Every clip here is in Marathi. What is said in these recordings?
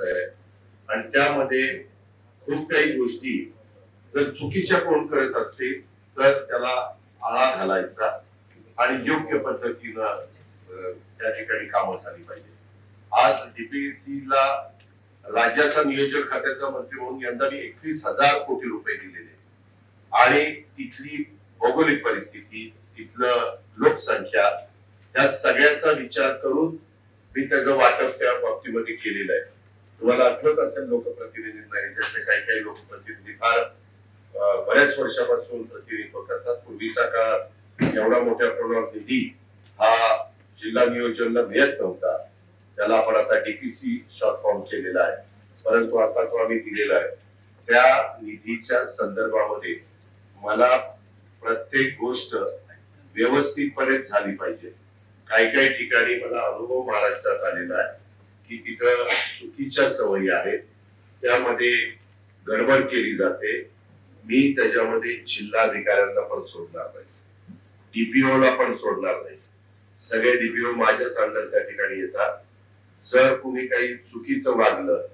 गरजेचं आहे. आणि त्यामध्ये खूप काही गोष्टी जर चुकीच्या कोण करत असतील तर त्याला आळा घालायचा आणि योग्य पद्धतीनं त्या ठिकाणी कामं झाली पाहिजे. आज डीपीसीला राज्याचा नियोजन खात्याचा मंत्री म्हणून यंदा मी एकवीस हजार कोटी रुपये दिलेले आणि तिथली भौगोलिक परिस्थिती तिथलं लोकसंख्या या सगळ्याचा विचार करून मी त्याचं वाटप त्या बाबतीमध्ये केलेलं आहे. तुम्हाला आठवत असेल लोकप्रतिनिधींना याच्यातले काही काही लोकप्रतिनिधी फार बऱ्याच वर्षापासून प्रतिनिधित्व करतात. पूर्वीचा काळात एवढा मोठ्या प्रमाणात निधी हा जिल्हा नियोजनला मिळत नव्हता. त्याला आपण आता डीपीसी शॉर्ट फॉर्म केलेला आहे. परंतु आता तो आम्ही दिलेला आहे. त्या निधीच्या संदर्भामध्ये मला प्रत्येक गोष्ट व्यवस्थितपणे झाली पाहिजे. काही काही ठिकाणी मला अनुभव महाराष्ट्रात आलेला आहे. की तिथं चुकीच्या सवयी आहेत. त्यामध्ये गडबड केली जाते. मी त्याच्यामध्ये जिल्हाधिकाऱ्यांना पण सोडणार नाही. डीपीओ ला पण सोडणार नाही. सगळे डीपीओ माझ्याच अंडर त्या ठिकाणी येतात. जर कुणी काही चुकीचं वागलं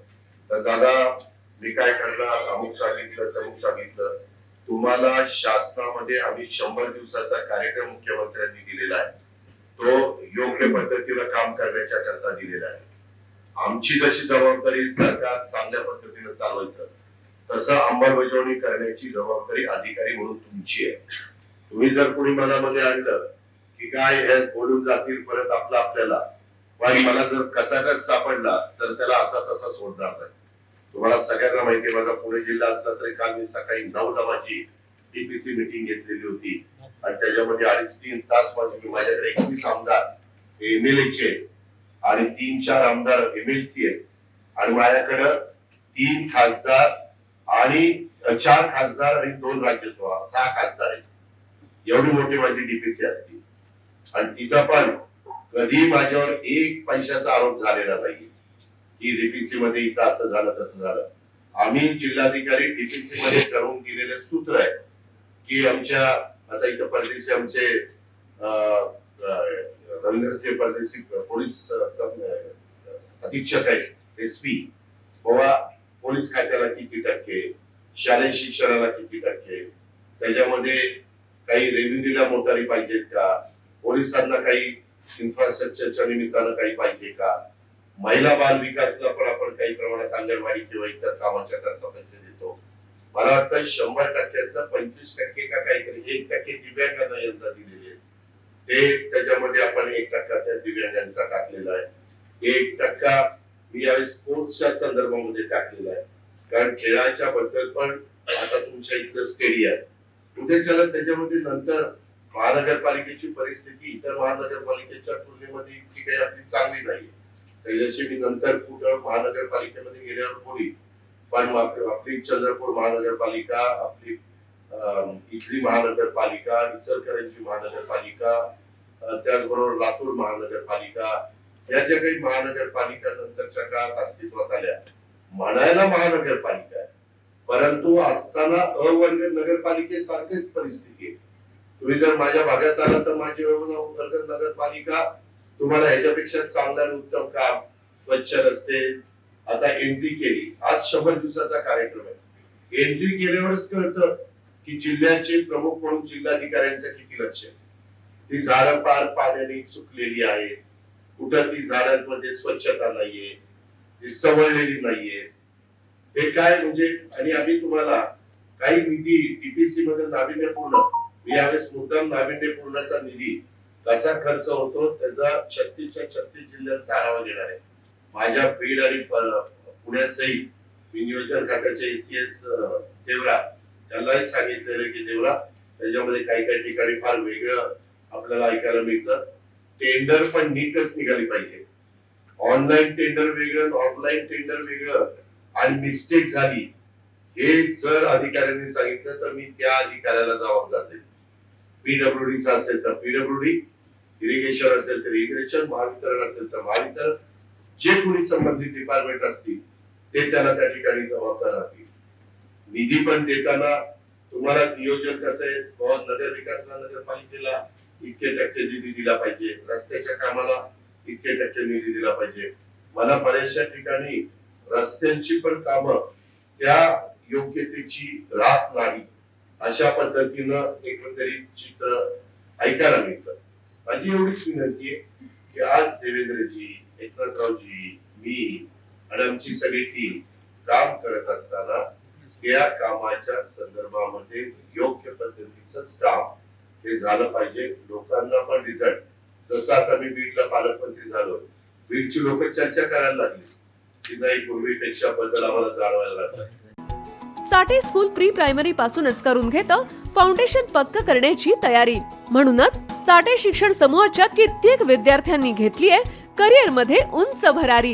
तर दादा मी काय करणार? अमुक सांगितलं तमुक सांगितलं. तुम्हाला शासनामध्ये आम्ही शंभर दिवसाचा कार्यक्रम मुख्यमंत्र्यांनी दिलेला आहे. तो योग्य पद्धतीनं काम करण्याच्या करता दिलेला आहे. आमची जशी जबाबदारी सरकार चांगल्या पद्धतीने चालवायचं तसं अंमलबजावणी करण्याची जबाबदारी अधिकारी म्हणून तुमची आहे. तुम्ही जर कोणी मनामध्ये आणलं की काय हे बोलून जातील परत आपलं आपल्याला पण मला जर कचाकच सापडला तर त्याला असा तसा सोडणार नाही. तुम्हाला सगळ्यांना माहिती माझा पुणे जिल्हा असला तरी काल मी सकाळी नऊला माझी टीपीसी मिटिंग घेतलेली होती. आणि त्याच्यामध्ये अडीच तीन तास माझे माझ्याकडे एकवीस आमदार एमएलए चे. आणि तीन चार आमदार एमएलसी आहेत. आणि माझ्याकडं तीन खासदार आणि चार खासदार आणि दोन राज्यसभा सहा खासदार आहेत. एवढी मोठी माझी डीपीसी असते. आणि तिथं पण कधी माझ्यावर एक पैशाचा आरोप झालेला नाही की डीपीसी मध्ये इथं असं झालं तसं झालं. आम्ही जिल्हाधिकारी डीपीसी मध्ये करून दिलेले सूत्र आहे की आमच्या आता इथं परदेशी आमचे अं, रवींद्रसिंह परदेशी पोलीस अधीक्षक आहेत एस पी. बाबा पोलीस खात्याला किती टक्के शालेय शिक्षणाला किती टक्के त्याच्यामध्ये काही रेव्हेन्यूला मोटारी पाहिजेत का? पोलिसांना काही इन्फ्रास्ट्रक्चरच्या निमित्तानं काही पाहिजे का? महिला बाल विकासला पण आपण काही प्रमाणात अंगणवाडी किंवा इतर कामाच्या करता पैसे देतो. मला वाटतं शंभर टक्क्यातलं पंचवीस टक्के का काहीतरी एक टक्के दिव्यांगांना यंदा दिलेले आहेत. ते त्याच्यामध्ये आपण एक टक्का त्या दिव्यांगांचा टाकलेला आहे. एक टक्का मी यावेळी स्पोर्ट्सच्या संदर्भामध्ये टाकलेला आहे. कारण खेळाच्या बद्दल पण आता तुमच्या इथलं स्टेडियम उद्याच्याला त्याच्यामध्ये नंतर महानगरपालिकेची परिस्थिती इतर महानगरपालिकेच्या तुलनेमध्ये इतकी काही आपली चांगली नाही त्याच्याशी मी नंतर कुठं महानगरपालिकेमध्ये गेल्यावर बोली पण आपली चंद्रपूर महानगरपालिका आपली इथली महानगरपालिका इचलकरंजी महानगरपालिका त्याचबरोबर लातूर महानगरपालिका या ज्या काही महानगरपालिका नंतरच्या काळात अस्तित्वात आल्या म्हणायला महानगरपालिका आहे. परंतु असताना अवर्ग नगरपालिकेसारखीच परिस्थिती आहे. तुम्ही जर माझ्या भागात आला तर माझी अवर्ग नगरपालिका तुम्हाला ह्याच्यापेक्षा चांगलं आणि उत्तम काम स्वच्छ रस्ते आता एंट्री केली. आज शंभर दिवसाचा कार्यक्रम आहे. एंट्री केल्यावरच कळतं की जिल्ह्याचे प्रमुख म्हणून जिल्हाधिकाऱ्यांचं किती लक्ष आहे? ती झाडं पार पाण्याने सुकलेली आहेत. कुठं ती झाडांमध्ये स्वच्छता नाहीये? ती सवळलेली नाहीये. हे काय म्हणजे आणि आम्ही तुम्हाला काही निधी टीपीसी मध्ये नाविन्यपूर्ण मी यावेळेस मुद्दाम नाविन्यपूर्णचा निधी कसा खर्च होतो त्याचा छत्तीसच्या छत्तीस जिल्ह्यांचा आढावा घेणार आहे. माझ्या बीड आणि प- पुण्यातही मी नियोजन खात्याचे एसीएस देवरा त्यांनाही सांगितलेलं की देवरा त्याच्यामध्ये काही काही ठिकाणी फार वेगळं आपल्याला ऐकायला मिळतं. टेंडर पण नीटच निघाली पाहिजे. ऑनलाईन टेंडर वेगळं ऑफलाईन टेंडर वेगळं आणि मिस्टेक झाली हे जर अधिकाऱ्यांनी सांगितलं तर मी त्या अधिकाऱ्याला जबाबदार देईल पीडब्ल्यूडीचा असेल तर पीडब्ल्यूडी इरिगेशन असेल तर इरिगेशन महावितरण असेल तर महावितरण. जे कोणी संबंधित डिपार्टमेंट असतील ते त्याला त्या ठिकाणी जबाबदार राहतील. निधी पण देताना तुम्हाला नियोजन कसं आहे? नगर विकासला नगरपालिकेला इतके टक्के निधी दिला पाहिजे. रस्त्याच्या कामाला इतके टक्के निधी दिला पाहिजे. मला बऱ्याचशा ठिकाणी रस्त्यांची पण कामं त्या योग्यतेची राहत नाही. अशा पद्धतीनं एकंदरीत चित्र ऐकायला मिळतं. माझी एवढीच विनंती आहे की आज देवेंद्रजी एकनाथरावजी मी आणि आमची सगळी टीम काम करत असताना या कामाच्या संदर्भामध्ये योग्य पद्धतीचंच काम हे झालं पाहिजे. लोकांना पण रिझल्ट जसं आता मी बीडला पालकमंत्री झालो बीडची लोक चर्चा करायला लागली. की नाही पूर्वीपेक्षा बदल आम्हाला जाणवायला लागला. साठे स्कूल प्री प्रायमरी पासूनच करून घेतं फाउंडेशन पक्क करण्याची तयारी. म्हणूनच साठे शिक्षण समूहाच्या कित्येक विद्यार्थ्यांनी घेतलीये करिअरमध्ये उंच भरारी.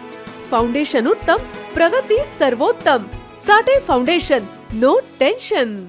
Foundation उत्तम प्रगती सर्वोत्तम साठे फाउंडेशन नो टेन्शन